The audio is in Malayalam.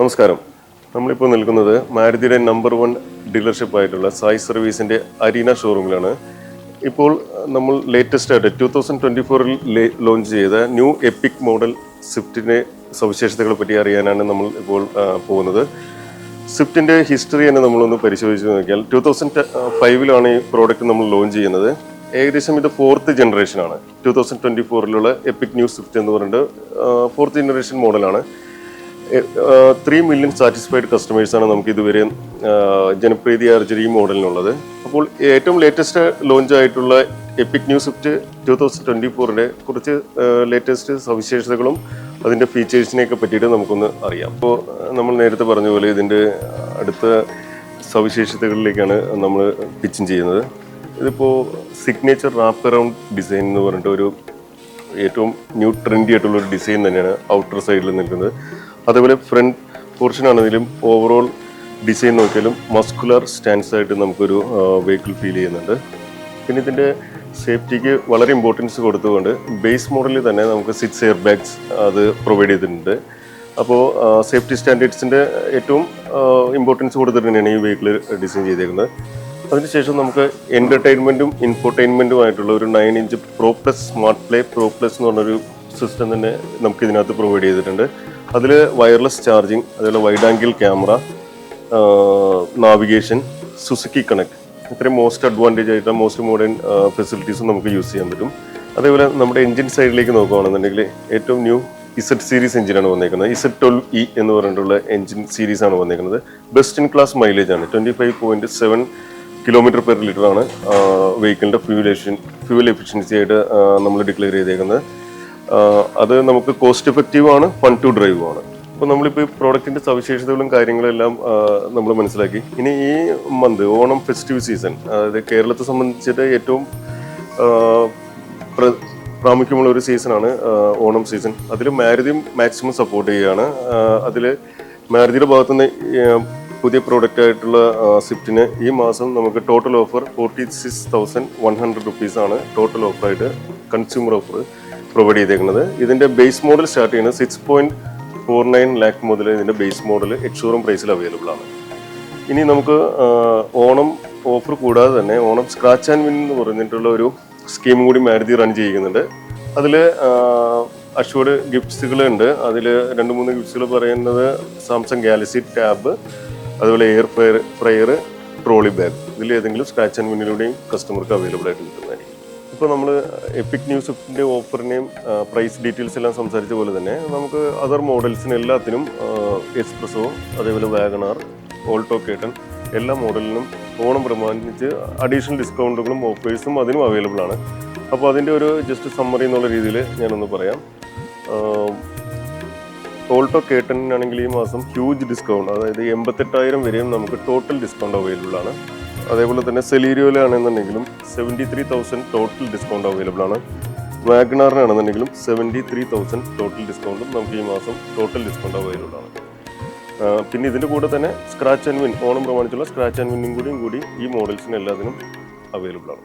നമസ്കാരം. നമ്മളിപ്പോൾ നിൽക്കുന്നത് മാരുതിയുടെ നമ്പർ വൺ ഡീലർഷിപ്പ് ആയിട്ടുള്ള സായി സർവീസിന്റെ അരീന ഷോറൂമിലാണ് ഇപ്പോൾ നമ്മൾ ലേറ്റസ്റ്റ് ആയിട്ട് ടു തൗസൻഡ് ട്വന്റി ഫോറിൽ ലോഞ്ച് ചെയ്ത ന്യൂ എപ്പിക് മോഡൽ സ്വിഫ്റ്റിന്റെ സവിശേഷതകളെ പറ്റി അറിയാനാണ് നമ്മൾ ഇപ്പോൾ പോകുന്നത്. സ്വിഫ്റ്റിന്റെ ഹിസ്റ്ററി തന്നെ നമ്മളൊന്ന് പരിശോധിച്ച് നോക്കിയാൽ ടു തൗസൻഡ് ഫൈവിലാണ് ഈ പ്രോഡക്റ്റ് നമ്മൾ ലോഞ്ച് ചെയ്യുന്നത്. ഏകദേശം ഇത് ഫോർത്ത് ജനറേഷൻ ആണ്. ടൂ തൗസൻഡ് ട്വന്റി ഫോറിലുള്ള എപ്പിക് ന്യൂ സ്വിഫ്റ്റ് എന്ന് പറഞ്ഞിട്ട് ഫോർത്ത് ജനറേഷൻ മോഡലാണ് ത്രീ മില്യൺ സാറ്റിസ്ഫൈഡ് കസ്റ്റമേഴ്സാണ് നമുക്ക് ഇതുവരെ ജനപ്രീതി ആർജിച്ച ഈ മോഡലിനുള്ളത്. അപ്പോൾ ഏറ്റവും ലേറ്റസ്റ്റ് ലോഞ്ച് ആയിട്ടുള്ള epic new swift two thousand twenty ഫോറിന്റെ കുറച്ച് ലേറ്റസ്റ്റ് സവിശേഷതകളും അതിന്റെ ഫീച്ചേഴ്സിനെയൊക്കെ പറ്റിയിട്ട് നമുക്കൊന്ന് അറിയാം. അപ്പോൾ നമ്മൾ നേരത്തെ പറഞ്ഞ പോലെ ഇതിന്റെ അടുത്ത സവിശേഷതകളിലേക്കാണ് നമ്മൾ പിച്ചിങ് ചെയ്യുന്നത്. ഇതിപ്പോൾ സിഗ്നേച്ചർ റാപ്പ് അറൗണ്ട് ഡിസൈൻ എന്ന് പറഞ്ഞിട്ട് ഒരു ഏറ്റവും ന്യൂ ട്രെൻഡി ആയിട്ടുള്ള ഒരു ഡിസൈൻ തന്നെയാണ് ഔട്ടർ സൈഡിൽ നിൽക്കുന്നത്. അതേപോലെ ഫ്രണ്ട് പോർഷൻ ആണെങ്കിലും ഓവറോൾ ഡിസൈൻ നോക്കിയാലും മസ്കുലർ സ്റ്റാൻസ് ആയിട്ട് നമുക്കൊരു വെഹിക്കിൾ ഫീൽ ചെയ്യുന്നുണ്ട്. പിന്നെ ഇതിന്റെ സേഫ്റ്റിക്ക് വളരെ ഇമ്പോർട്ടൻസ് കൊടുത്തുകൊണ്ട് ബേസ് മോഡലിൽ തന്നെ നമുക്ക് സിക്സ് എയർ ബാഗ്സ് അത് പ്രൊവൈഡ് ചെയ്തിട്ടുണ്ട്. അപ്പോൾ സേഫ്റ്റി സ്റ്റാൻഡേർഡ്സിന്റെ ഏറ്റവും ഇമ്പോർട്ടൻസ് കൊടുത്തിട്ട് തന്നെയാണ് ഈ വെഹിക്കിൾ ഡിസൈൻ ചെയ്തേക്കുന്നത്. അതിനുശേഷം നമുക്ക് എന്റർടൈൻമെന്റും ഇൻഫോർടൈൻമെന്റുമായിട്ടുള്ള ഒരു nine inch pro plus smart play pro plus എന്ന് പറഞ്ഞൊരു സിസ്റ്റം തന്നെ നമുക്ക് ഇതിനകത്ത് പ്രൊവൈഡ് ചെയ്തിട്ടുണ്ട്. അതിൽ വയർലെസ് ചാർജിങ് അതുപോലെ wide angle camera navigation Suzuki connect ഇത്രയും മോസ്റ്റ് അഡ്വാന്റേജ് ആയിട്ടുള്ള മോസ്റ്റ് മോഡേൺ ഫെസിലിറ്റീസും നമുക്ക് യൂസ് ചെയ്യാൻ പറ്റും. അതേപോലെ നമ്മുടെ എഞ്ചിൻ സൈഡിലേക്ക് നോക്കുകയാണെന്നുണ്ടെങ്കിൽ ഏറ്റവും ന്യൂ ഇസഡ് സീരീസ് എഞ്ചിനാണ് വന്നേക്കുന്നത്. ഇസഡ് ട്വൽവ് ഇ എന്ന് പറഞ്ഞിട്ടുള്ള എഞ്ചിൻ സീരീസ് ആണ് വന്നേക്കുന്നത്. ബെസ്റ്റ് ഇൻ ക്ലാസ് മൈലേജ് ആണ്. Twenty five point seven kilometre per litre ആണ് വെഹിക്കിളിന്റെ ഫ്യൂലേഷൻ ഫ്യൂൽ എഫിഷ്യൻസി ആയിട്ട് നമ്മൾ ഡിക്ലെയർ ചെയ്തേക്കുന്നത്. അത് നമുക്ക് കോസ്റ്റ് എഫക്റ്റീവ് ആണ് ഫൺ ടു ഡ്രൈവ് ആണ്. അപ്പോൾ നമ്മളിപ്പോൾ ഈ പ്രോഡക്റ്റിന്റെ സവിശേഷതകളും കാര്യങ്ങളും എല്ലാം നമ്മൾ മനസ്സിലാക്കി. ഇനി ഈ മന്ത് ഓണം ഫെസ്റ്റീവ് സീസൺ അതായത് കേരളത്തെ സംബന്ധിച്ചിട്ട് ഏറ്റവും പ്രാമുഖ്യമുള്ള ഒരു സീസണാണ് ഓണം സീസൺ അതിൽ മാരുതിയും മാക്സിമം സപ്പോർട്ട് ചെയ്യുകയാണ്. അതിൽ മാരുതിയുടെ ഭാഗത്തുനിന്ന് പുതിയ പ്രോഡക്റ്റ് ആയിട്ടുള്ള സ്വിഫ്റ്റിന് ഈ മാസം നമുക്ക് total offer forty six thousand one hundred റുപ്പീസാണ് ടോട്ടൽ ഓഫറായിട്ട് കൺസ്യൂമർ ഓഫർ പ്രൊവൈഡ് ചെയ്തേക്കുന്നത്. ഇതിന്റെ ബേസ് മോഡൽ സ്റ്റാർട്ട് ചെയ്യുന്നത് six point four nine lakh മുതൽ ഇതിന്റെ ബേസ് മോഡൽ എക്സ്ഷോറൂം പ്രൈസിൽ അവൈലബിൾ ആണ്. ഇനി നമുക്ക് ഓണം ഓഫർ കൂടാതെ തന്നെ ഓണം സ്ക്രാച്ച് ആൻഡ് വിൻ എന്ന് പറഞ്ഞിട്ടുള്ള ഒരു സ്കീം കൂടി മാരുതി റൺ ചെയ്യുന്നുണ്ട് അതിൽ അഷ്വർഡ് ഗിഫ്റ്റ്സുകളുണ്ട് അതിൽ രണ്ട് മൂന്ന് ഗിഫ്റ്റ്സുകൾ പറയുന്നത് സാംസങ് ഗാലക്സി ടാബ് അതുപോലെ air fryer fryer trolley bag ഇതിൽ ഏതെങ്കിലും സ്ക്രാച്ച് ആൻഡ് വിന്നിലൂടെയും കസ്റ്റമർക്ക് അവൈലബിൾ ആയിട്ട് കിട്ടുന്നതായിരിക്കും. ഇപ്പോൾ നമ്മൾ എപ്പിക് ന്യൂസിന്റെ ഓഫറിനെയും പ്രൈസ് ഡീറ്റെയിൽസ് എല്ലാം സംസാരിച്ച പോലെ തന്നെ നമുക്ക് അതർ മോഡൽസിന് എല്ലാത്തിനും എക്സ്പ്രസോ അതേപോലെ വാഗണാർ ഓൾട്ടോ കേട്ടൺ എല്ലാ മോഡലിനും ഓണം പ്രമാണിച്ച് അഡീഷണൽ ഡിസ്കൗണ്ടുകളും ഓഫേഴ്സും അതിനും അവൈലബിൾ ആണ്. അപ്പോൾ അതിന്റെ ഒരു ജസ്റ്റ് സമ്മറി എന്നുള്ള രീതിയിൽ ഞാനൊന്ന് പറയാം. ഓൾട്ടോ കേട്ടനാണെങ്കിൽ ഈ മാസം ഹ്യൂജ് ഡിസ്കൗണ്ട് അതായത് എൺപത്തെട്ടായിരം വരെയും നമുക്ക് ടോട്ടൽ ഡിസ്കൗണ്ട് അവൈലബിൾ ആണ്. അതേപോലെ തന്നെ സെലീരിയോയിലാണെന്നുണ്ടെങ്കിലും seventy three thousand total discount available ആണ്. വാഗ്നാറിനാണെന്നുണ്ടെങ്കിലും സെവന്റി ത്രീ തൗസൻഡ് ടോട്ടൽ ഡിസ്കൗണ്ടും നമുക്ക് ഈ മാസം ടോട്ടൽ ഡിസ്കൗണ്ട് അവൈലബിൾ ആണ്. പിന്നെ ഇതിന്റെ കൂടെ തന്നെ സ്ക്രാച്ച് ആൻഡ് വിൻ ഓണം പ്രമാണിച്ചുള്ള സ്ക്രാച്ച് ആൻഡ് വിന്നും കൂടിയും കൂടി ഈ മോഡൽസിന് എല്ലാത്തിനും അവൈലബിൾ ആണ്.